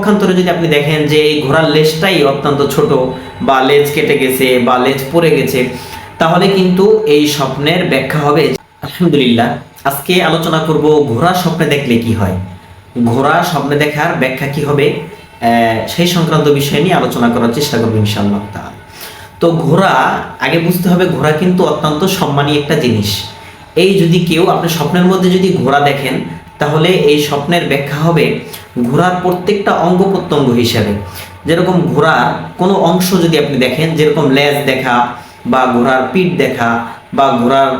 পক্ষান্তরে যদি আপনি দেখেন যে এই ঘোড়ার লেজটাই অত্যন্ত ছোট বা লেজ কেটে গেছে বা লেজ পড়ে গেছে, তাহলে কিন্তু এই স্বপ্নের ব্যাখ্যা হবে আলহামদুলিল্লাহ, আজকে আলোচনা করব ঘোড়া স্বপ্নে দেখলে কি হয়। ঘোড়া স্বপ্নে দেখার ব্যাখ্যা কি হবে? সেই সংক্রান্ত বিষয় নিয়ে আলোচনা করার চেষ্টা করব ইনশাআল্লাহ তাআলা। তো ঘোড়া, আগে বুঝতে হবে ঘোড়া কিন্তু অত্যন্ত সম্মানী একটা জিনিস। এই যদি কেউ, আপনি স্বপ্নের মধ্যে যদি ঘোড়া দেখেন তাহলে এই স্বপ্নের ব্যাখ্যা হবে ঘোড়ার প্রত্যেকটা অঙ্গ প্রত্যঙ্গ হিসাবে। যেরকম ঘোড়ার কোনো অংশ যদি আপনি দেখেন, যেরকম লেজ দেখা বা ঘোড়ার পিঠ দেখা বা ঘোড়ার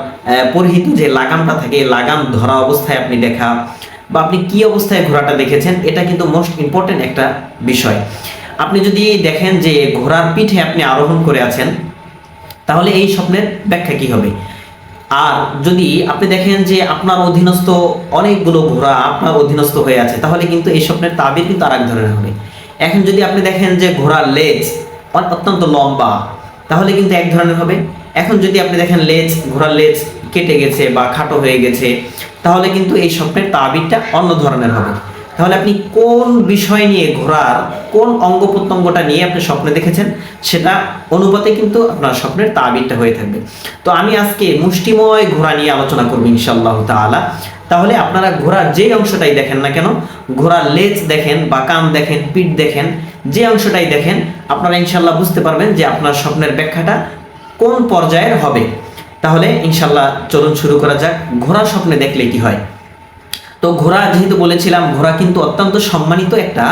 পরিহিত যে লাগামটা থাকে লাগাম ধরা অবস্থায় আপনি দেখা বা আপনি কি অবস্থায় ঘোড়াটা দেখেছেন, এটা কিন্তু মোস্ট ইম্পর্টেন্ট একটা বিষয়। আপনি যদি দেখেন যে ঘোড়ার পিঠে আপনি আরোহণ করে আছেন, তাহলে এই স্বপ্নের ব্যাখ্যা কি হবে? আর যদি আপনি দেখেন যে আপনার অধীনস্থ অনেকগুলো ঘোড়া আপনার অধীনস্থ হয়ে আছে, তাহলে কিন্তু এই স্বপ্নের তাবির কিন্তু আর এক ধরনের হবে। এখন যদি আপনি দেখেন যে ঘোড়ার লেজ অত্যন্ত লম্বা, তাহলে কিন্তু এক ধরনের হবে। এখন যদি আপনি দেখেন লেজ ঘোড়ার লেজ কেটে গেছে বা খাটো হয়ে গেছে, তাহলে কিন্তু এই স্বপ্নের তাবিরটা অন্য ধরনের হবে। তাহলে আপনি কোন বিষয় নিয়ে ঘোরার, কোন অঙ্গ প্রত্যঙ্গটা নিয়ে আপনি স্বপ্নে দেখেছেন? সেটা অনুপাতে কিন্তু আপনার স্বপ্নের তাবিরটা হয়ে থাকবে। তো আমি আজকে মুষ্টিময় ঘোরা নিয়ে আলোচনা করব ইনশাল্লাহ তাআলা। তাহলে আপনারা ঘোড়ার যে অংশটাই দেখেন না কেন, ঘোড়ার লেজ দেখেন বা কান দেখেন, পিঠ দেখেন, যে অংশটাই দেখেন, আপনারা ইনশাল্লাহ বুঝতে পারবেন যে আপনার স্বপ্নের ব্যাখ্যাটা কোন পর্যায়ের হবে। তাহলে ইনশাল্লাহ চলুন শুরু করা যাক। ঘোড়া স্বপ্নে দেখলে কি হয়? তো ঘোড়া যেহেতু বলেছিলাম, ঘোড়া কিন্তু অত্যন্ত সম্মানিত একটা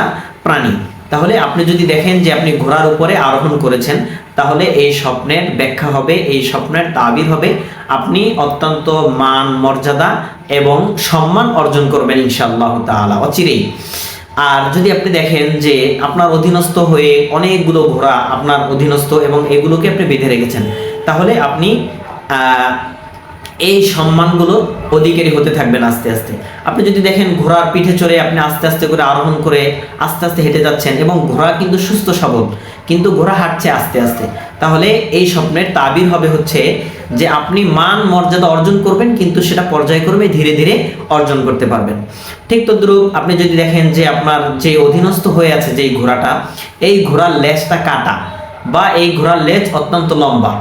প্রাণী। তাহলে আপনি যদি দেখেন যে আপনি ঘোড়ার উপরে আরোহণ করেছেন, তাহলে এই স্বপ্নের ব্যাখ্যা হবে, এই স্বপ্নের তাবির হবে। আপনি অত্যন্ত মান, মর্যাদা এবং সম্মান অর্জন করবেন ইনশাআল্লাহ তাআলা, অচিরেই। আর যদি আপনি দেখেন যে আপনার অধীনস্থ হয়ে অনেকগুলো ঘোড়া আপনার অধীনস্থ এবং এগুলোকে আপনি বেঁধে রেখেছেন, তাহলে আপনি এই সম্মানগুলো অধিকারী হতে থাকবেন আস্তে আস্তে। আপনি যদি দেখেন ঘোড়ার পিঠে চড়ে আপনি আস্তে আস্তে করে আরোহণ করে আস্তে আস্তে হেঁটে যাচ্ছেন এবং ঘোড়া কিন্তু সুস্থ সবল, কিন্তু ঘোড়া হাঁটছে আস্তে আস্তে, তাহলে এই স্বপ্নের তাবির হবে হচ্ছে যে আপনি মান মর্যাদা অর্জন করবেন, কিন্তু সেটা পর্যায়ক্রমে ধীরে ধীরে অর্জন করতে পারবেন। ঠিক তদ্রুপ আপনি যদি দেখেন যে আপনার যে অধীনস্থ হয়ে আছে যে ঘোড়াটা, এই ঘোড়ার লেজটা কাটা বা এই ঘোড়ার লেজ অত্যন্ত লম্বা।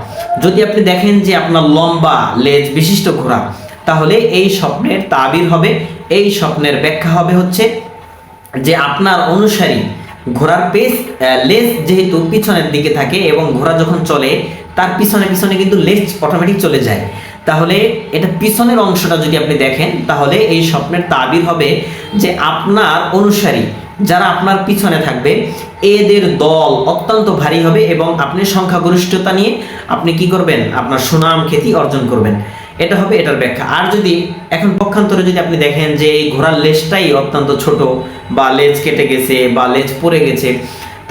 যদি আপনি দেখেন যে আপনার লম্বা লেজ বিশিষ্ট ঘোড়া, তাহলে এই স্বপ্নের তাবির হবে। এই স্বপ্নের ব্যাখ্যা হবে হচ্ছে যে আপনার অনুসারী ঘোড়ার পেস লেজ যেহেতু পিছনের দিকে থাকে এবং ঘোড়া যখন চলে, তার পিছনে পিছনে কিন্তু লেজ অটোমেটিক চলে যায়। তাহলে এটা পিছনের অংশটা যদি আপনি দেখেন, তাহলে এই স্বপ্নের তাবির হবে যে আপনার অনুসারী যারা আপনার পিছনে থাকবে, এদের দল অত্যন্ত ভারী হবে এবং আপনি সংখ্যাগরিষ্ঠতা নিয়ে আপনি কি করবেন? আপনার সুনাম খ্যাতি অর্জন করবেন। এটা হবে এটার ব্যাখ্যা। আর যদি এখন পক্ষান্তরে যদি আপনি দেখেন যে এই ঘোড়ার লেজটাই অত্যন্ত ছোট বা লেজ কেটে গেছে বা লেজ পড়ে গেছে,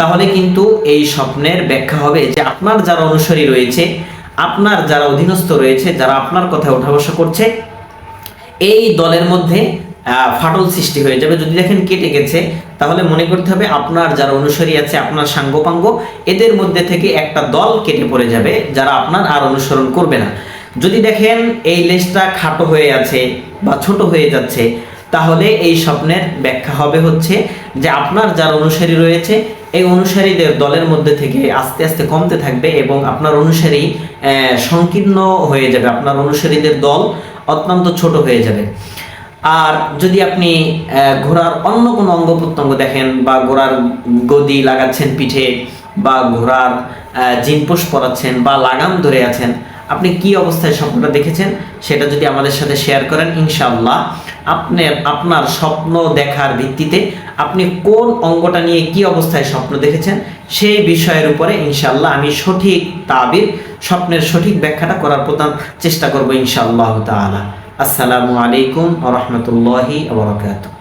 তাহলে কিন্তু এই স্বপ্নের ব্যাখ্যা হবে যে আপনার যারা অনুসারী রয়েছে আপনার যারা অধীনস্থ রয়েছে, যারা আপনার কথা ওঠা বসা করছে, এই দলের মধ্যে ফাটল সৃষ্টি হয়ে যাবে। যদি দেখেন কেটে গেছে, তাহলে মনে করতে হবে আপনার যারা অনুসারী আছে, আপনার সাঙ্গপাঙ্গ, এদের মধ্যে থেকে একটা দল কেটে পড়ে যাবে, যারা আপনার আর অনুসরণ করবে না। যদি দেখেন এই লেজটা খাটো হয়ে আছে বা ছোট হয়ে যাচ্ছে তাহলে এই স্বপ্নের ব্যাখ্যা হবে হচ্ছে যে আপনার যার অনুসারী রয়েছে, এই অনুসারীদের দলের মধ্যে থেকে আস্তে আস্তে কমতে থাকবে এবং আপনার অনুসারী সংকীর্ণ হয়ে যাবে, আপনার অনুসারীদের দল অত্যন্ত ছোট হয়ে যাবে। আর যদি আপনি ঘোড়ার অন্য কোনো অঙ্গ প্রত্যঙ্গ দেখেন বা ঘোড়ার গদি লাগাচ্ছেন পিঠে বা ঘোড়ার জিনপোষ পরাচ্ছেন বা লাগাম ধরে আছেন আপনি কি অবস্থায় স্বপ্নটা দেখেছেন? সেটা যদি আমাদের সাথে শেয়ার করেন, ইনশাআল্লাহ। আপনি, আপনার স্বপ্ন দেখার ভিত্তিতে আপনি কোন অঙ্গটা নিয়ে কি অবস্থায় স্বপ্ন দেখেছেন, সেই বিষয়ের উপরে ইনশাআল্লাহ আমি সঠিক তাবির, স্বপ্নের সঠিক ব্যাখ্যাটা করার প্রধান চেষ্টা করব ইনশাআল্লাহ তাআলা। আসসালামু আলাইকুম রাহমাতুল্লাহি ওয়া বারাকাতুহু।